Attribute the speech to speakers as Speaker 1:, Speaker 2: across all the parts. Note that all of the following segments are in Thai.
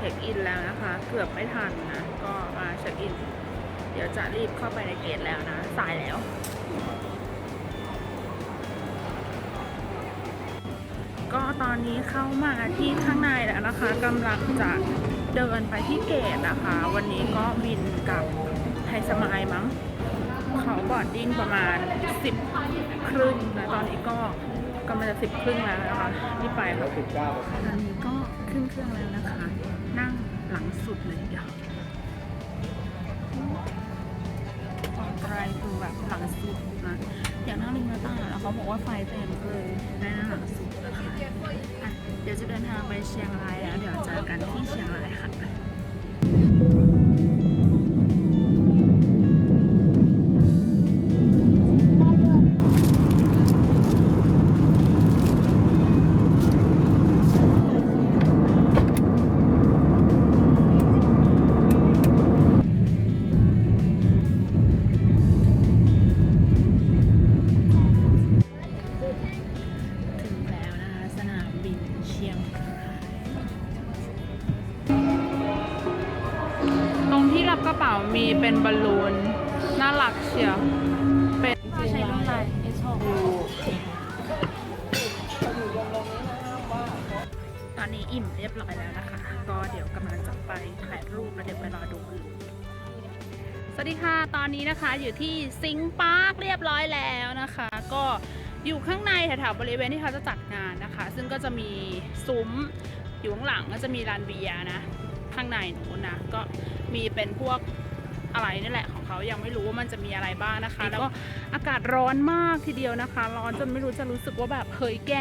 Speaker 1: ช็คอินแล้วนะคะ เกือบไม่ทันนะ ก็มาเช็คอิน เดี๋ยวจะรีบเข้าไปในเกตแล้วนะ สายแล้ว ก็ตอนนี้เข้ามาที่ข้างในแล้วนะคะกำลังจะเดินไปที่เกตนะคะ วันนี้ก็บินกับไทยสมายมั้งเขาบอร์ดดิ้งประมาณ 10 ครึ่งนะตอนนี้ก็กำลังจะสิบครึ่งแล้วนะคะนี่ไปค่ะ
Speaker 2: สิบเก้า
Speaker 1: ตอนนี้ก็ขึ้นเครื่องแล้วนะคะนั่ง หลังสุดเลยเดี๋ยวตอนไกลคือแบบหลังสุดนะอย่างนั่งริมหน้าต่างแล้วเขาบอกว่าไฟเต็มเลยได้นั่งหลังสุดนะคะอะเดี๋ยวจะเดินทางไปเชียงรายแล้วเดี๋ยวเจอกันที่เชียงรายค่ะ อิ่มเรียบร้อยแล้วนะคะ ก็เดี๋ยวกำลังจะไปถ่ายรูปแล้วเดี๋ยวไปรอดูสวัสดีค่ะตอนนี้นะคะอยู่ที่ซิงค์พาร์คเรียบร้อยแล้วนะคะ ก็อยู่ข้างในแถวๆบริเวณที่เขาจะจัดงานนะคะ ซึ่งก็จะมีซุ้มอยู่ข้างหลังก็จะมีลานเบียร์นะข้างในนู้นนะก็มีเป็นพวกอะไรนี่แหละของเขายังไม่รู้ว่ามันจะมีอะไรบ้างนะคะ แล้วก็อากาศร้อนมากทีเดียวนะคะ ร้อนจนไม่รู้จะรู้สึกว่าแบบเฮ้ยแก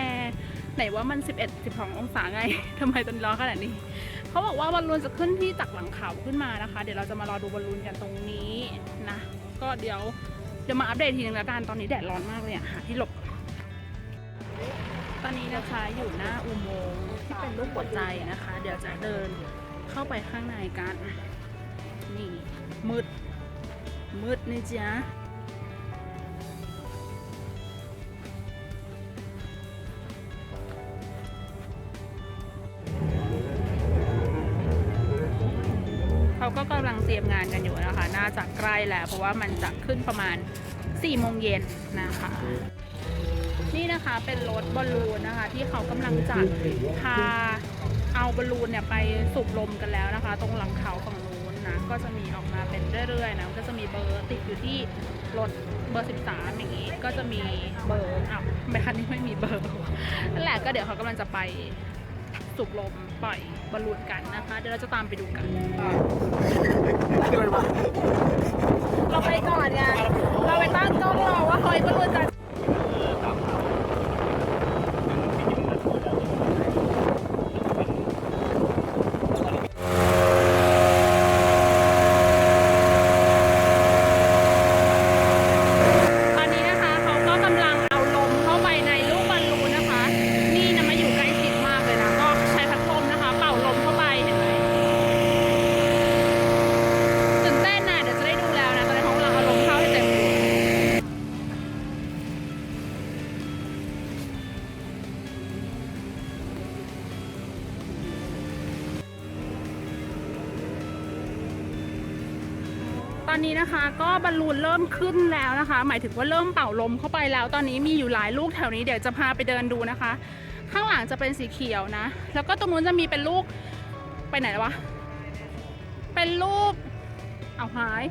Speaker 1: ไหนว่ามัน 11 12 องศาไงทำไมตอนร้อนขนาดนี้เขาบอกว่าบอลลูนจะขึ้นที่จากหลังเขาขึ้นมานะคะ เดี๋ยวเราจะมารอดูบอลลูนกันตรงนี้นะ ก็เดี๋ยวเดี๋ยวมาอัปเดตทีนึงแล้วกันตอนนี้แดดร้อนมากเลยอะหาที่หลบ ตอนนี้นะคะอยู่หน้าอุโมงค์ที่เป็นรูปหัวใจนะคะ เดี๋ยวจะเดินเข้าไปข้างในกัน นี่มืดมืดนะจ๊ะ ล้แล้ว เพราะว่ามันจะขึ้นประมาณ4โมงเย็นนะคะ นี่นะคะเป็นรถบอลลูนนะคะ ที่เขากำลังจะพาเอาบอลลูนเนี่ยไปสูบลมกันแล้วนะคะ ตรงหลังเขาฝั่งนู้นนะก็จะมีออกมาเป็นเรื่อยๆนะก็จะมีเบอร์ติดอยู่ที่รถเบอร์ 13 อย่างนี้ก็จะมีเบอร์อ้าวไม่คันนี้ไม่มีเบอร์นั่นแหละก็เดี๋ยวเขากำลังจะไป สูบลมปล่อยบอลลูนกันนะคะ เดี๋ยวเราจะตามไปดูกัน เราไปก่อนไงเราไปตั้งกล้องรอว่าเฮ้ยบอลลูนจะ ตอนนี้นะคะก็บอลลูนเริ่มขึ้นแล้วนะคะ หมายถึงว่าเริ่มเป่าลมเข้าไปแล้ว ตอนนี้มีอยู่หลายลูกแถวนี้เดี๋ยวจะพาไปเดินดูนะคะ ข้างหลังจะเป็นสีเขียวนะ แล้วก็ตรงนู้นจะมีเป็นลูกไปไหนแล้ววะเป็นรูปเอาหาย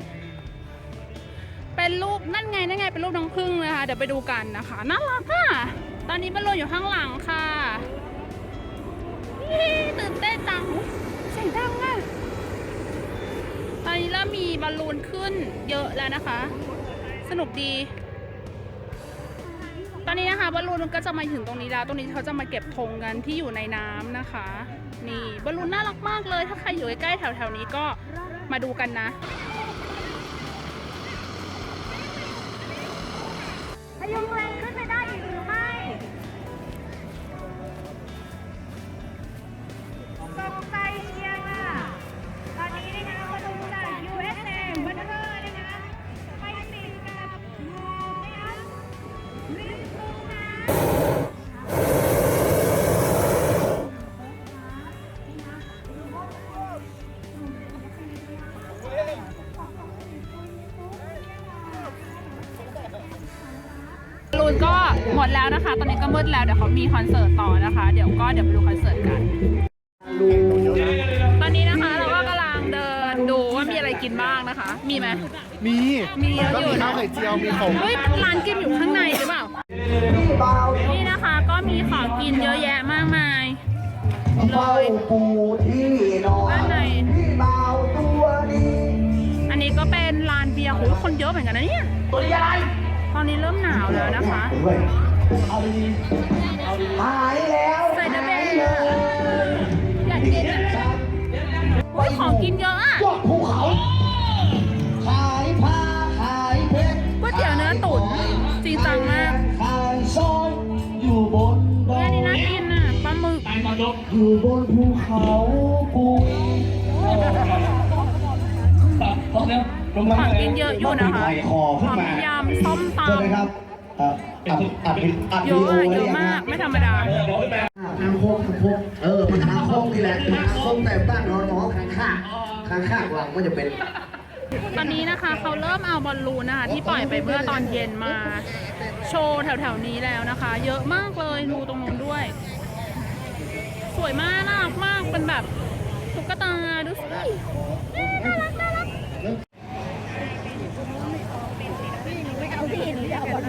Speaker 1: เป็นรูปนั่นไงนั่นไงเป็นรูปน้องพึ่งนะคะเดี๋ยวไปดูกันนะคะน่ารักอะตอนนี้บอลลูนอยู่ข้างหลังค่ะตื่นเต้นจังเสียงดังอะ อนนี้เริ่มมีบอลลูนขึ้นเยอะแล้วนะคะ สนุกดี ตอนนี้นะคะบอลลูนมันก็จะมาถึงตรงนี้แล้ว ตรงนี้เขาจะมาเก็บธงกันที่อยู่ในน้ำนะคะ นี่บอลลูนน่ารักมากเลย ถ้าใครอยู่ใกล้ๆแถวๆนี้ก็มาดูกันนะ
Speaker 3: พยุงแรงขึ้น
Speaker 1: ดแล้วนะคะ ตอนนี้ก็มืดแล้วเดี๋ยวเขามีคอนเสิร์ตต่อนะคะ เดี๋ยวก็เดี๋ยวไปดูคอนเสิร์ตกัน ตอนนี้นะคะเราก็กำลังเดินดูว่ามีอะไรกินบ้างนะคะ มีไหม
Speaker 2: มี
Speaker 1: มีเยอะ
Speaker 2: ก็
Speaker 1: อยู่
Speaker 2: มี
Speaker 1: นะ
Speaker 2: ข้าวไข่เจียวมีของ
Speaker 1: เฮ้ยร้านกินอยู่ข้างในหรือเปล่า นี่นะคะก็มีของกินเยอะแยะมากมาย เลย
Speaker 4: ปูที่นอน
Speaker 1: ด้านใน
Speaker 4: ที่เบาตัวนี้
Speaker 1: อันนี้ก็เป็นร้านเบียร์โหคนเยอะเหมือนกันนะเนี่ย
Speaker 4: ตัวใหญ่
Speaker 1: ตอนนี้เริ่มหนาวแล้วนะคะ
Speaker 4: เอาดีเอาดีหายแล้ว
Speaker 1: ใส่น้ำแดง
Speaker 4: หายเลย
Speaker 1: อยากกินอะเฮ้ยของกินเยอะอะ
Speaker 4: ยอดภูเขา ขายผ้าขายเพชร
Speaker 1: ก๋วยเตี๋ยวเนื้อตุ๋นจริงจังมาก
Speaker 4: ขายซอยอยู่บนด
Speaker 1: เฮ้ย
Speaker 4: อ
Speaker 1: อันนี้น่ากินอะปลาหมึก
Speaker 4: อยู่บนภูเขาปุย
Speaker 1: ของกินเยอะอยู่นะคะ
Speaker 4: ไข่คอ
Speaker 1: ห
Speaker 4: ขึ้น
Speaker 1: อม
Speaker 4: มา
Speaker 1: ยำส้มต
Speaker 4: ใช่ไหมครับ เอ่ออัดอัดวิอัดำ
Speaker 1: เย
Speaker 4: วิ
Speaker 1: อะ
Speaker 4: ดีโอ
Speaker 1: อะ
Speaker 4: ไว้
Speaker 1: เยอะ
Speaker 4: ยัง
Speaker 1: มาก
Speaker 4: นะ
Speaker 1: ไม่ธรรมดา
Speaker 4: ทางโค้งทางโค้งเออมันทางโค้งนี่แหละทางโค้งแต่บ้านนอนหมอข้างข้างข้างข้างหลังก็จะเป็น
Speaker 1: ตอนนี้นะคะเขาเริ่มเอาบอลลูนนะคะที่ปล่อยไปเมื่อตอนเย็นมา โชว์แถวๆนี้แล้วนะคะ เยอะมากเลยดูตรงนู้นด้วย สวยมากน่ารักมากเป็นแบบตุ๊กตาดูสิน่ารักน่ารัก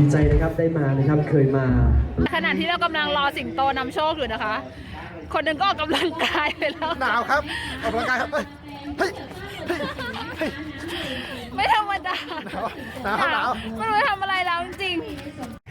Speaker 5: ดีใจนะครับได้มานะครับเคยมา
Speaker 1: ขณะที่เรากำลังรอสิงโตนำโชคอยู่นะคะ คนหนึ่งก็ออกกำลังกายไปแล้ว
Speaker 2: หนาวครับออกกำลังกายครับเฮ้ยเฮ้ยเฮ้ย
Speaker 1: ไม่ธรรมดา
Speaker 2: หนาวหนาว
Speaker 1: ไม่รู้จะทำอะไรแล้วจริงๆ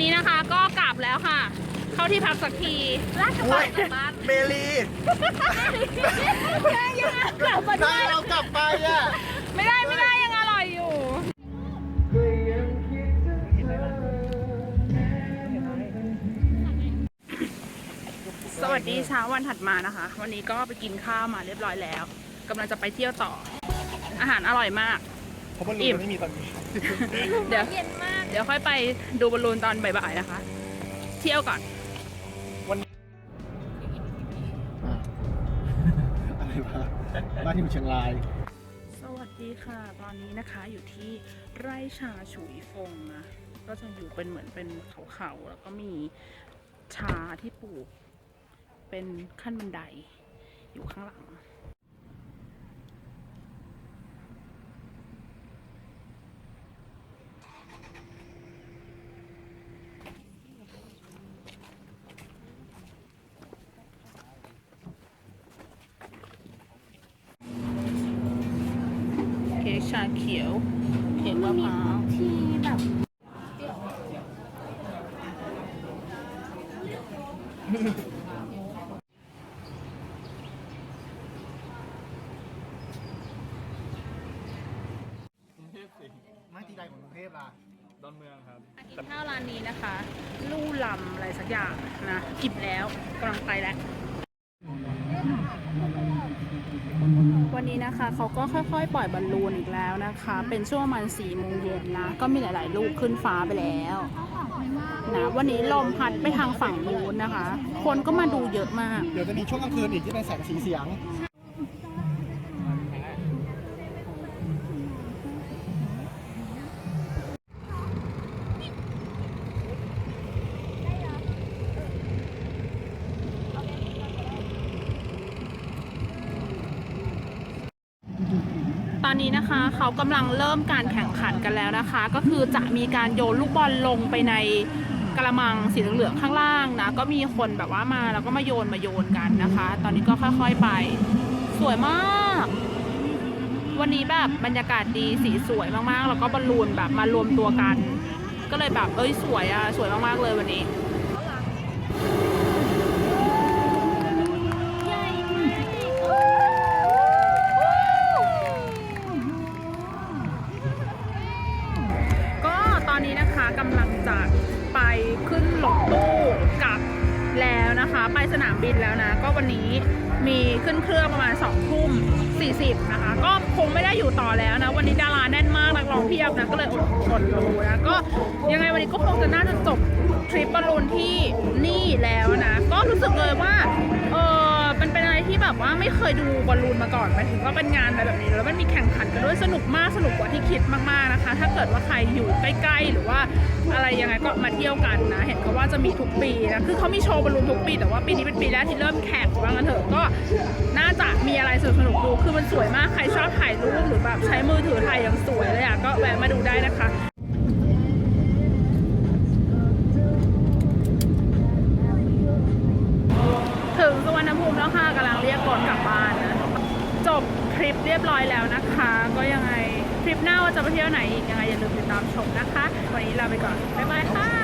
Speaker 1: นนี้นะคะก็
Speaker 6: กลับแล้
Speaker 1: วค่ะ เข้าที่พักสักทีราชบัณฑิตบ้าน
Speaker 2: เมลี
Speaker 1: ยังยังกลับมาด้
Speaker 2: นา
Speaker 1: วยย
Speaker 2: เรากลับไปอะ
Speaker 1: ไม่ได้ไม่ได้ยังอร่อยอยู่
Speaker 6: ก็ยังคิดถึงเธอ
Speaker 1: สวัสดีเช้าวันถัดมานะคะ วันนี้ก็ไปกินข้าวมาเรียบร้อยแล้วกำลังจะไปเที่ยวต่อ อาหารอร่อยมาก
Speaker 2: เพ ราะมัน
Speaker 1: อิ่
Speaker 2: รู้
Speaker 1: ม
Speaker 2: ไม่มีตอนนี้
Speaker 1: เดี๋ยวเดี๋ยวค่อยไปดูบอลลูนตอนบ่ายๆนะคะ เที่ยวก่อน
Speaker 2: อะไรวะบ้านที่อยู่เชียงราย
Speaker 1: สวัสดีค่ะ ตอนนี้นะคะอยู่ที่ไร่ชาฉุยฟงนะ ก็จะอยู่เป็นเหมือนเป็นเขาๆ แล้วก็มีชาที่ปลูก เป็นขั้นบันไดอยู่ข้างหลัง ค้กชาเขียวเค้กมะพร้าว
Speaker 2: ไม่ตีไกลของกรุงเทพล่ะ
Speaker 1: กินข้าวร้านนี้นะคะ ลู่ลำอะไรสักอย่างนะอิ่มแล้วกำลังไปแล้วบร วันนี้นะคะเขาก็ค่อยๆ ปล่อยบอลลูนอีกแล้วนะคะ เป็นช่วงประมาณสี่โมงเย็นนะ ก็มีหลายๆ ลูกขึ้นฟ้าไปแล้วนะวันนี้ลมพัดไปทางฝั่งนู้นนะคะ คนก็มาดูเยอะมาก
Speaker 2: เดี๋ยวจะมีช่วงกลางคืนอีกที่เป็นแสงสีเสียง
Speaker 1: อนนี้นะคะเขากำลังเริ่มการแข่งขันกันแล้วนะคะ ก็คือจะมีการโยนลูกบอลลงไปในกระมังสีเหลืองๆข้างล่างนะก็มีคนแบบว่ามาแล้วก็มาโยนมาโยนกันนะคะ ตอนนี้ก็ค่อยๆไป สวยมาก วันนี้แบบบรรยากาศดีสีสวยมากๆ แล้วก็บอลลูนแบบมารวมตัวกัน ก็เลยแบบเอ้ยสวยอะสวยมากๆเลยวันนี้ อนนี้นะคะกำลังจะไปขึ้นรถตู้กลับแล้วนะคะ ไปสนามบินแล้วนะ ก็วันนี้มีขึ้นเครื่องประมาณ2ทุ่ม40 นะคะ ก็คงไม่ได้อยู่ต่อแล้วนะ วันนี้ดาราแน่นมากนักร้องเพียบนะ ก็เลยอดอดดูนะ ก็ยังไงวันนี้ก็คงจะน่าจะจบทริปบอลลูนที่นี่แล้วนะ ก็รู้สึกเลยว่า ไม่เคยดูบอลลูนมาก่อนหมายถึงว่าเป็นงานอะไรแบบนี้ แล้วมันมีแข่งขันกันด้วยสนุกมากสนุกกว่าที่คิดมากๆนะคะ ถ้าเกิดว่าใครอยู่ใกล้ๆ หรือว่าอะไรยังไงก็มาเที่ยวกันนะ เห็นเขาว่าจะมีทุกปีนะคือเขามีโชว์บอลลูนทุกปี แต่ว่าปีนี้เป็นปีแรกที่เริ่มแข่งว่างั้นเถอะก็น่าจะมีอะไรสนุกสนุกดูคือมันสวยมากใครชอบถ่ายรูปหรือแบบใช้มือถือถ่ายอย่างสวยเลยอะก็แวะมาดูได้นะคะ ถึงสุวรรณภูมิแล้วค่ะกำลังเรียกรถกลับบ้านนะจบทริปเรียบร้อยแล้วนะคะ ก็ยังไงทริปหน้าว่า จะไปเที่ยวไหนอีกยังไงอย่าลืมติดตามชมนะคะ วันนี้ลาไปก่อน บ๊ายบายค่ะ